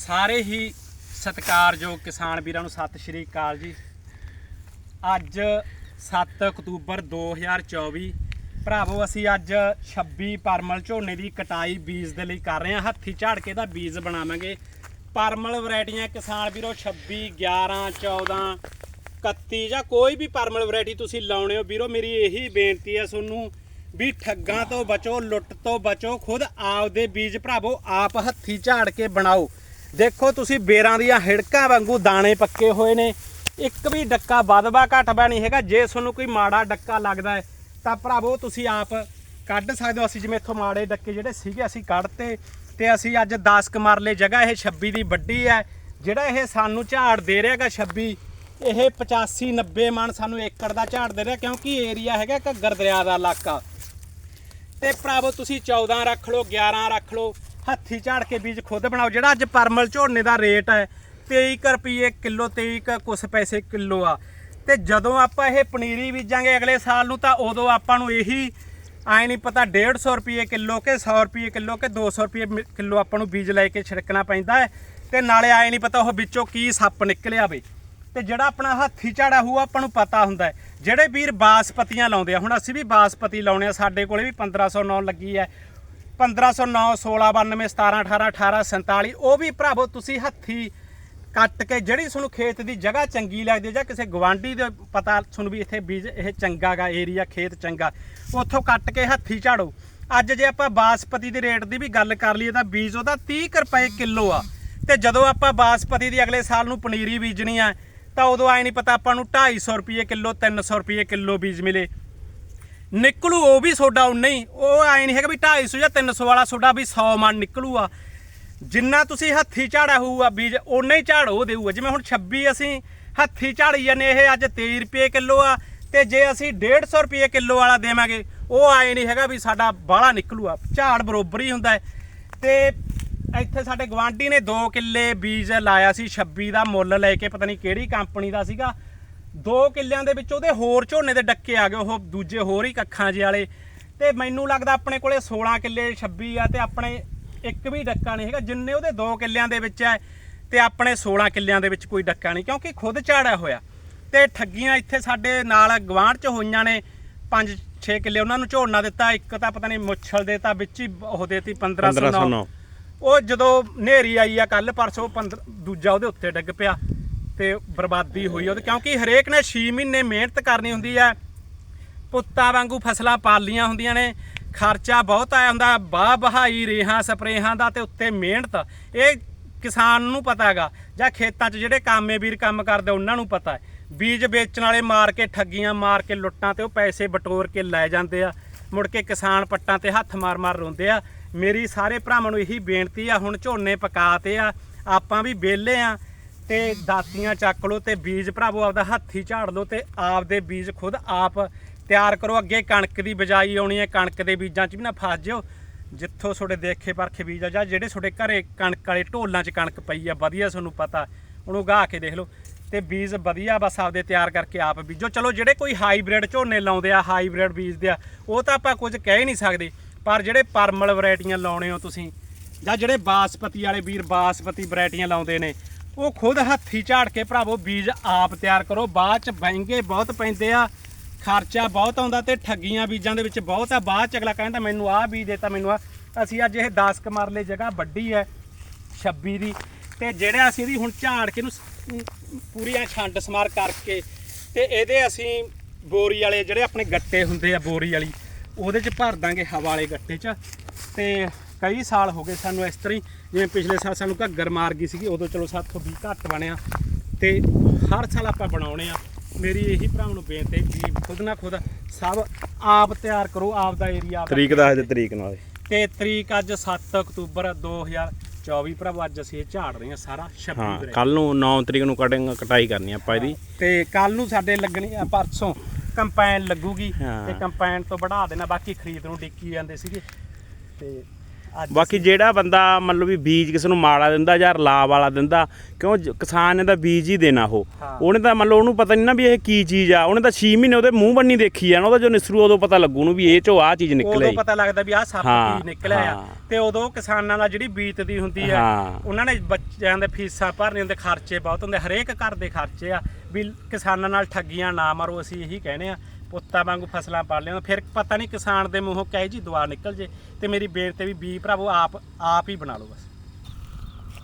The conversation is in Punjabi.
ਸਾਰੇ ਹੀ ਸਤਿਕਾਰਯੋਗ ਕਿਸਾਨ ਵੀਰਾਂ ਨੂੰ ਸਤਿ ਸ਼੍ਰੀ ਅਕਾਲ ਜੀ। ਅੱਜ 7 ਅਕਤੂਬਰ 2024 ਭਰਾਵੋ ਅਸੀਂ ਅੱਜ 26 ਪਰਮਲ ਝੋਨੇ ਦੀ ਕਟਾਈ ਬੀਜ ਦੇ ਲਈ ਕਰ ਰਹੇ ਹਾਂ। ਹੱਥੀ ਝਾੜ ਕੇ ਦਾ ਬੀਜ ਬਣਾਵਾਂਗੇ। ਪਰਮਲ ਵੈਰਾਈਟੀਆਂ ਕਿਸਾਨ ਵੀਰੋ 26 11 14 31 ਜਾਂ ਕੋਈ ਵੀ ਪਰਮਲ ਵੈਰਾਈਟੀ ਤੁਸੀਂ ਲਾਉਣੇ ਹੋ, ਵੀਰੋ ਮੇਰੀ ਇਹੀ ਬੇਨਤੀ ਹੈ ਤੁਹਾਨੂੰ ਵੀ ਠੱਗਾਂ ਤੋਂ ਬਚੋ, ਲੁੱਟ ਤੋਂ ਬਚੋ, ਖੁਦ ਆਪਦੇ ਬੀਜ ਭਰਾਵੋ, ਆਪ ਹੱਥੀ ਝਾੜ ਕੇ ਬਣਾਓ। ਦੇਖੋ ਤੁਸੀਂ ਬੇਰਾਂ ਦੀਆਂ ਹਿੜਕਾਂ ਵਾਂਗੂ ਦਾਣੇ ਪੱਕੇ ਹੋਏ ਨੇ। ਇੱਕ ਵੀ ਡੱਕਾ ਵੱਧਵਾ ਘਟਵਾ ਨਹੀਂ ਹੈਗਾ। ਜੇ ਤੁਹਾਨੂੰ ਕੋਈ ਮਾੜਾ ਡੱਕਾ ਲੱਗਦਾ ਹੈ, ਤਾਂ ਭਰਾਵੋ ਤੁਸੀਂ ਆਪ ਕੱਢ ਸਕਦੇ ਹੋ। ਅਸੀਂ ਜਿਵੇਂ ਇੱਥੋਂ ਮਾੜੇ ਡੱਕੇ ਜਿਹੜੇ ਸੀਗੇ, ਅਸੀਂ ਕੱਢਤੇ ਤੇ ਅਸੀਂ ਅੱਜ 10 ਕਮਰਲੇ ਜਗ੍ਹਾ ਇਹ 26 ਦੀ ਵੱਡੀ ਹੈ। ਜਿਹੜਾ ਇਹ ਸਾਨੂੰ ਝਾੜ ਦੇ ਰਿਹਾਗਾ 26 ਇਹ 85 90 ਮਣ ਸਾਨੂੰ ਏਕੜ ਦਾ ਝਾੜ ਦੇ ਰਿਹਾ ਕਿਉਂਕਿ ਏਰੀਆ ਹੈਗਾ ਘੱਗਰ ਦਰਿਆ ਦਾ ਇਲਾਕਾ। ਤੇ ਭਰਾਵੋ ਤੁਸੀਂ 14 ਰੱਖ ਲਓ 11 ਰੱਖ ਲਓ ਹੱਥੀ ਝਾੜ ਕੇ ਬੀਜ ਖੁਦ ਬਣਾਓ, ਜਿਹੜਾ ਅੱਜ ਪਰਮਲ ਝੋਨੇ ਦਾ ਰੇਟ ਹੈ 23 ਰੁਪਏ ਕਿਲੋ 23 ਕੁ ਕੁਛ ਪੈਸੇ ਕਿਲੋ ਆ। ਤੇ ਜਦੋਂ ਆਪਾਂ ਇਹ ਪਨੀਰੀ ਬੀਜਾਂਗੇ ਅਗਲੇ ਸਾਲ ਨੂੰ, ਤਾਂ ਉਦੋਂ ਆਪਾਂ ਨੂੰ ਇਹੀ ਆਏ ਨਹੀਂ ਪਤਾ 150 ਰੁਪਏ ਕਿਲੋ ਕਿ 100 ਰੁਪਏ ਕਿਲੋ ਕਿ 200 ਰੁਪਏ ਮਿ- ਕਿਲੋ ਆਪਾਂ ਨੂੰ ਬੀਜ ਲੈ ਕੇ ਛਿੜਕਣਾ ਪੈਂਦਾ ਹੈ। ਤੇ ਨਾਲੇ ਆਏ ਨਹੀਂ ਪਤਾ ਉਹ ਵਿੱਚੋਂ ਕੀ ਸੱਪ ਨਿਕਲਿਆ ਵੇ। ਤੇ ਜਿਹੜਾ ਆਪਣਾ ਹੱਥੀ ਝਾੜਾ ਹੋਊ, ਆਪਾਂ ਨੂੰ ਪਤਾ ਹੁੰਦਾ ਜਿਹੜੇ ਵੀਰ ਬਾਸਪਤੀਆਂ ਲਾਉਂਦੇ ਆ, ਹੁਣ ਅਸੀਂ ਵੀ ਬਾਸਪਤੀ ਲਾਉਣੇ ਆ, ਸਾਡੇ ਕੋਲੇ ਵੀ 1509 ਲੱਗੀ ਹੈ। 1509 1692 17 18 18 47 ਉਹ ਵੀ ਭਰਾਵੋ ਤੁਸੀਂ ਹੱਥੀ ਕੱਟ ਕੇ ਜਿਹੜੀ ਤੁਹਾਨੂੰ ਖੇਤ ਦੀ ਜਗ੍ਹਾ ਚੰਗੀ ਲੱਗਦੀ ਜਾਂ ਕਿਸੇ ਗਵਾਂਢੀ ਦੇ ਪਤਾ ਤੁਹਾਨੂੰ ਵੀ ਇੱਥੇ ਬੀਜ, ਇਹ ਚੰਗਾ ਗਾ ਏਰੀਆ ਖੇਤ ਚੰਗਾ। ਉੱਥੋਂ ਕੱਟ ਕੇ ਹੱਥੀ ਝਾੜੋ। ਅੱਜ ਜੇ ਆਪਾਂ ਬਾਸਪਤੀ ਦੇ ਰੇਟ ਦੀ ਵੀ ਗੱਲ ਕਰ ਲਈਏ ਤਾਂ ਬੀਜ ਉਹਦਾ 30 ਕੁ ਰੁਪਏ ਕਿਲੋ ਆ। ਤੇ ਜਦੋਂ ਆਪਾਂ ਬਾਸਪਤੀ ਦੀ ਅਗਲੇ ਸਾਲ ਨੂੰ ਪਨੀਰੀ ਬੀਜਣੀ ਆ, ਤਾਂ ਉਦੋਂ ਆਏ ਨਹੀਂ ਪਤਾ ਆਪਾਂ ਨੂੰ 250 ਰੁਪਏ ਕਿਲੋ 300 ਰੁਪਏ ਕਿਲੋ ਬੀਜ ਮਿਲੇ। ਨਿਕਲੂ, ਉਹ ਵੀ ਸੋਡਾ ਉਨਾ ਹੀ ਉਹ ਆਏ ਨਹੀਂ ਹੈਗਾ ਵੀ 250 ਜਾਂ 300 ਵਾਲਾ ਸੋਡਾ ਵੀ 100 ਮਣ ਨਿਕਲੂਗਾ ਜਿੰਨਾ ਤੁਸੀਂ ਹੱਥੀ ਝਾੜਾ ਹੋਊਗਾ, ਬੀਜ, ਓਨਾ ਹੀ ਝਾੜ ਉਹ ਦੇਊਗਾ। ਜਿਵੇਂ ਹੁਣ 26 ਅਸੀਂ ਹੱਥੀ ਝਾੜੀ ਜਾਂਦੇ ਇਹ ਅੱਜ 23 ਰੁਪਏ ਕਿਲੋ ਆ, ਤੇ ਜੇ ਅਸੀਂ 150 ਰੁਪਏ ਕਿਲੋ ਵਾਲਾ ਦੇਵਾਂਗੇ, ਉਹ ਆਏ ਨਹੀਂ ਹੈਗਾ ਵੀ ਸਾਡਾ ਬਾਹਲਾ ਨਿਕਲੂਗਾ ਝਾੜ ਬਰੋਬਰ ਹੀ ਹੁੰਦਾ ਹੈ। ਤੇ ਇੱਥੇ ਸਾਡੇ ਗਵਾਂਢੀ ਨੇ 2 ਕਿੱਲੇ ਬੀਜ ਲਾਇਆ ਸੀ 26 ਦਾ ਮੁੱਲ ਲੈ ਕੇ, ਪਤਾ ਨਹੀਂ ਕਿਹੜੀ ਕੰਪਨੀ ਦਾ ਸੀਗਾ। ਦੋ ਕਿੱਲਿਆਂ ਦੇ ਵਿੱਚ ਉਹਦੇ ਹੋਰ ਝੋਨੇ ਦੇ ਡੱਕੇ ਆ ਗਏ ਉਹ ਦੂਜੇ ਹੋਰ ਹੀ ਕੱਖਾਂ ਜਿਹੇ ਵਾਲੇ। ਤੇ ਮੈਨੂੰ ਲੱਗਦਾ ਆਪਣੇ ਕੋਲੇ 16 ਕਿੱਲੇ 26 ਆ ਤੇ ਆਪਣੇ ਇੱਕ ਵੀ ਡੱਕਾ ਨਹੀਂ ਹੈਗਾ ਜਿੰਨੇ ਉਹਦੇ ਦੋ ਕਿੱਲਿਆਂ ਦੇ ਵਿੱਚ ਹੈ ਤੇ ਆਪਣੇ 16 ਕਿੱਲਿਆਂ ਦੇ ਵਿੱਚ ਕੋਈ ਡੱਕਾ ਨਹੀਂ ਕਿਉਂਕਿ ਖੁਦ ਝਾੜਿਆ ਹੋਇਆ। ਤੇ ਠੱਗੀਆਂ ਇੱਥੇ ਸਾਡੇ ਨਾਲ ਗਵਾਂਢ ਚ ਹੋਈਆਂ ਨੇ 5-6 ਕਿੱਲੇ ਉਹਨਾਂ ਨੂੰ ਝੋਨਾ ਦਿੱਤਾ ਇੱਕ ਤਾਂ ਪਤਾ ਨਹੀਂ ਮੁੱਛਲ ਦੇ ਤਾਂ ਵਿੱਚ ਹੀ ਉਹ ਦੇਤੀ 1509 1509 ਉਹ ਜਦੋਂ ਨੇਰੀ ਆਈ ਆ ਕੱਲ ਪਰਸੋਂ 15 ਦੂਜਾ ਉਹਦੇ ਉੱਤੇ ਡਿੱਗ ਪਿਆ। ਤੇ ਬਰਬਾਦੀ ਹੋਈ ਉਹਦੇ, ਕਿਉਂਕਿ ਹਰੇਕ ਨੇ 6 ਮਹੀਨੇ ਮਿਹਨਤ ਕਰਨੀ ਹੁੰਦੀ ਆ। ਪੁੱਤਾਂ ਵਾਂਗੂ ਫਸਲਾਂ ਪਾਲੀਆਂ ਹੁੰਦੀਆਂ ਨੇ, ਖਰਚਾ ਬਹੁਤ ਆਇਆ ਹੁੰਦਾ, ਬਾਹ ਬਹਾਈ ਰੇਹਾਂ, ਸਪਰੇਹਾਂ ਦਾ ਤੇ ਉੱਤੇ ਮਿਹਨਤ। ਇਹ ਕਿਸਾਨ ਨੂੰ ਪਤਾ ਹੈਗਾ, ਜਾਂ ਖੇਤਾਂ 'ਚ ਜਿਹੜੇ ਕਾਮੇ ਵੀਰ ਕੰਮ ਕਰਦੇ, ਉਹਨਾਂ ਨੂੰ ਪਤਾ ਹੈ। ਬੀਜ ਵੇਚਣ ਵਾਲੇ ਮਾਰ ਕੇ ਠੱਗੀਆਂ, ਮਾਰ ਕੇ ਲੁੱਟਾਂ ਤੇ ਉਹ ਪੈਸੇ ਬਟੋਰ ਕੇ ਲੈ ਜਾਂਦੇ ਆ। ਮੁੜ ਕੇ ਕਿਸਾਨ ਪੱਟਾਂ ਤੇ ਹੱਥ ਮਾਰ-ਮਾਰ ਰੋਂਦੇ ਆ। ਮੇਰੀ ਸਾਰੇ ਭਰਾਵਾਂ ਨੂੰ ਇਹੀ ਬੇਨਤੀ ਆ, ਹੁਣ ਝੋਨੇ ਪਕਾਤੇ ਆ, ਆਪਾਂ ਵੀ ਵਿਹਲੇ ਆ। ਤੇ ਦਾਤੀਆਂ ਚੱਕ ਲਓ ਤੇ ਬੀਜ ਭਰਾਵੋ, ਆਪਦਾ ਹੱਥੀ ਝਾੜ ਲਓ ਤੇ ਆਪਦੇ ਬੀਜ ਖੁਦ ਆਪ ਤਿਆਰ ਕਰੋ। ਅੱਗੇ ਕਣਕ ਦੀ ਬਿਜਾਈ ਆਉਣੀ ਹੈ, ਕਣਕ ਦੇ ਬੀਜਾਂ 'ਚ ਵੀ ਨਾ ਫਸ ਜਿਓ। ਜਿੱਥੋਂ ਤੁਹਾਡੇ ਦੇਖੇ ਪਰਖੇ ਬੀਜ ਆ, ਜਾਂ ਜਿਹੜੇ ਤੁਹਾਡੇ ਘਰੇ ਕਣਕ ਵਾਲੇ ਢੋਲਾਂ 'ਚ ਕਣਕ ਪਈ ਆ, ਵਧੀਆ ਤੁਹਾਨੂੰ ਪਤਾ। ਉਹਨੂੰ ਉਗਾ ਕੇ ਦੇਖ ਲਓ। ਤੇ ਬੀਜ ਵਧੀਆ ਬਸ ਆਪਦੇ ਤਿਆਰ ਕਰਕੇ ਆਪ ਬੀਜੋ। ਚਲੋ, ਜਿਹੜੇ ਕੋਈ ਹਾਈਬ੍ਰਿਡ ਝੋਨੇ ਲਾਉਂਦੇ ਆ, ਹਾਈਬ੍ਰਿਡ ਬੀਜਦੇ ਆ, ਉਹ ਤਾਂ ਆਪਾਂ ਕੁਝ ਕਹਿ ਹੀ ਨਹੀਂ ਸਕਦੇ। ਪਰ ਜਿਹੜੇ ਪਰਮਲ ਵੈਰਾਈਟੀਆਂ ਲਾਉਣੇ ਹੋ ਤੁਸੀਂ, ਜਾਂ ਜਿਹੜੇ ਬਾਸਪਤੀ ਵਾਲੇ ਵੀਰ ਬਾਸਪਤੀ ਵੈਰਾਈਟੀਆਂ ਲਾਉਂਦੇ ਨੇ ਉਹ ਖੁਦ ਹੱਥੀ ਝਾੜ ਕੇ ਭਰਾਵੋ, ਬੀਜ ਆਪ ਤਿਆਰ ਕਰੋ। ਬਾਅਦ ਚ ਮਹਿੰਗੇ ਬਹੁਤ ਪੈਂਦੇ ਆ, ਖਰਚਾ ਬਹੁਤ ਆਉਂਦਾ ਤੇ ਠੱਗੀਆਂ ਬੀਜਾਂ ਦੇ ਵਿੱਚ ਬਹੁਤ ਆ। ਬਾਅਦ ਚ ਅਗਲਾ ਕਹਿੰਦਾ, ਮੈਨੂੰ ਆਹ ਬੀਜ ਦੇਤਾ, ਮੈਨੂੰ ਆ ਅਸੀਂ ਅੱਜ ਇਹ 10 ਕਮਰਲੇ ਜਗ੍ਹਾ ਵੱਡੀ ਹੈ 26 ਦੀ। ਤੇ ਜਿਹੜੇ ਅਸੀਂ ਇਹਦੀ ਹੁਣ ਝਾੜ ਕੇ ਨੂੰ ਪੂਰੀਆਂ ਛੰਡ ਸਮਾਰ ਕਰਕੇ ਤੇ ਇਹਦੇ ਅਸੀਂ ਬੋਰੀ ਵਾਲੇ ਜਿਹੜੇ ਆਪਣੇ ਗੱਟੇ ਹੁੰਦੇ ਆ, ਬੋਰੀ ਵਾਲੀ, ਉਹਦੇ ਚ ਭਰ ਦਾਂਗੇ ਹਵਾ ਵਾਲੇ ਗੱਟੇ ਚ। ਤੇ ਕਈ ਸਾਲ ਹੋ ਗਏ ਸਾਨੂੰ ਇਸ ਤਰ੍ਹਾਂ ਹੀ ਜਿਵੇਂ ਪਿਛਲੇ ਸਾਲ ਸਾਨੂੰ ਘੱਗਰ ਮਾਰ ਗਈ ਸੀਗੀ ਉਦੋਂ ਚਲੋ ਸਾਥੋਂ ਵੀ ਘੱਟ ਬਣਿਆ। ਤੇ ਹਰ ਸਾਲ ਆਪਾਂ ਬਣਾਉਣੇ ਆ। ਮੇਰੀ ਇਹੀ ਭਰਾਵਾਂ ਨੂੰ ਬੇਨਤੀ ਹੈ ਵੀ ਖੁਦ ਨਾ ਖੁਦ ਸਭ ਆਪ ਤਿਆਰ ਕਰੋ ਆਪ ਦਾ ਏਰੀਆ ਤਰੀਕ ਦੇ ਤਰੀਕ ਨਾਲ। ਤੇ ਤਰੀਕ ਅੱਜ 7 ਅਕਤੂਬਰ 2024 ਭਰਾਵਾ ਅੱਜ ਅਸੀਂ ਇਹ ਝਾੜ ਰਹੇ ਹਾਂ ਸਾਰਾ 26 ਹਾਂ ਵੀਰੇ ਕੱਲ ਨੂੰ 9 ਤਰੀਕ ਨੂੰ ਕਟਿੰਗ ਕਟਾਈ ਕਰਨੀ ਆਪਾਂ ਇਹਦੀ। ਤੇ ਕੱਲ ਨੂੰ ਸਾਡੇ ਲੱਗਣੀ ਆ ਪਰਸੋਂ ਕੰਪੈਨ ਲੱਗੂਗੀ। ਹਾਂ। ਤੇ ਕੰਪੈਨ ਤੋਂ ਵਧਾ ਦੇਣਾ ਬਾਕੀ ਖਰੀਦ ਨੂੰ ਡਿੱਕੀ ਜਾਂਦੇ ਸੀਗੇ। ਤੇ ਬਾਕੀ ਜਿਹੜਾ ਬੰਦਾ ਮੰਨ ਲਓ ਵੀ ਬੀਜ ਕਿਸੇ ਨੂੰ ਮਾੜਾ ਦਿੰਦਾ ਜਾਂ ਰਲਾ ਵਾਲਾ ਦਿੰਦਾ ਕਿਉਂ ਜ- ਕਿਸਾਨ ਨੇ ਤਾਂ ਬੀਜ ਹੀ ਦੇਣਾ ਉਹ। ਉਹਨੇ ਤਾਂ ਮੰਨ ਲਓ ਉਹਨੂੰ ਪਤਾ ਨਹੀਂ ਨਾ ਵੀ ਇਹ ਕੀ ਚੀਜ਼ ਆ ਉਹਨੇ ਤਾਂ 6 ਮਹੀਨੇ ਉਹਦੇ ਮੂੰਹ ਬੰਨੀ ਦੇਖੀ ਜਾਣਾ ਉਹਦਾ ਜੋ ਨਿਸਰੂ ਉਦੋਂ ਪਤਾ ਲੱਗੂ ਉਹਨੂੰ ਵੀ ਇਹ ਚੋਂ ਆਹ ਚੀਜ਼ ਨਿਕਲੇ ਉਦੋਂ ਪਤਾ ਲੱਗਦਾ ਵੀ ਆਹ ਸੱਪ ਹਾਂ, ਕੀ ਨਿਕਲਿਆ ਆ ਹਾਂ। ਤੇ ਉਦੋਂ ਕਿਸਾਨਾਂ ਨਾਲ ਜਿਹੜੀ ਬੀਤਦੀ ਹੁੰਦੀ ਆ ਹਾਂ। ਉਹਨਾਂ ਨੇ ਬੱਚਿਆਂ ਦੇ ਫੀਸਾਂ ਭਰਨੀਆਂ ਹੁੰਦੇ ਖਰਚੇ ਬਹੁਤ ਹੁੰਦੇ ਹਰੇਕ ਘਰ ਦੇ ਖਰਚੇ ਆ ਵੀ ਕਿਸਾਨਾਂ ਨਾਲ ਠੱਗੀਆਂ ਨਾ ਮਾਰੋ ਅਸੀਂ ਇਹੀ ਕਹਿੰਦੇ ਆ ਪੁੱਤਾਂ ਵਾਂਗੂ ਫਸਲਾਂ ਪਾਲ ਲਿਓ ਫਿਰ ਪਤਾ ਨਹੀਂ ਕਿਸਾਨ ਦੇ ਮੂੰਹੋਂ ਕਹੇ ਜੀ ਦੁਆ ਨਿਕਲ ਜੇ ਤੇ ਮੇਰੀ ਬੇਨਤੀ ਵੀ ਬੀ ਭਰਾਵੋ, ਆਪ ਆਪ ਹੀ ਬਣਾ ਲਓ ਬਸ।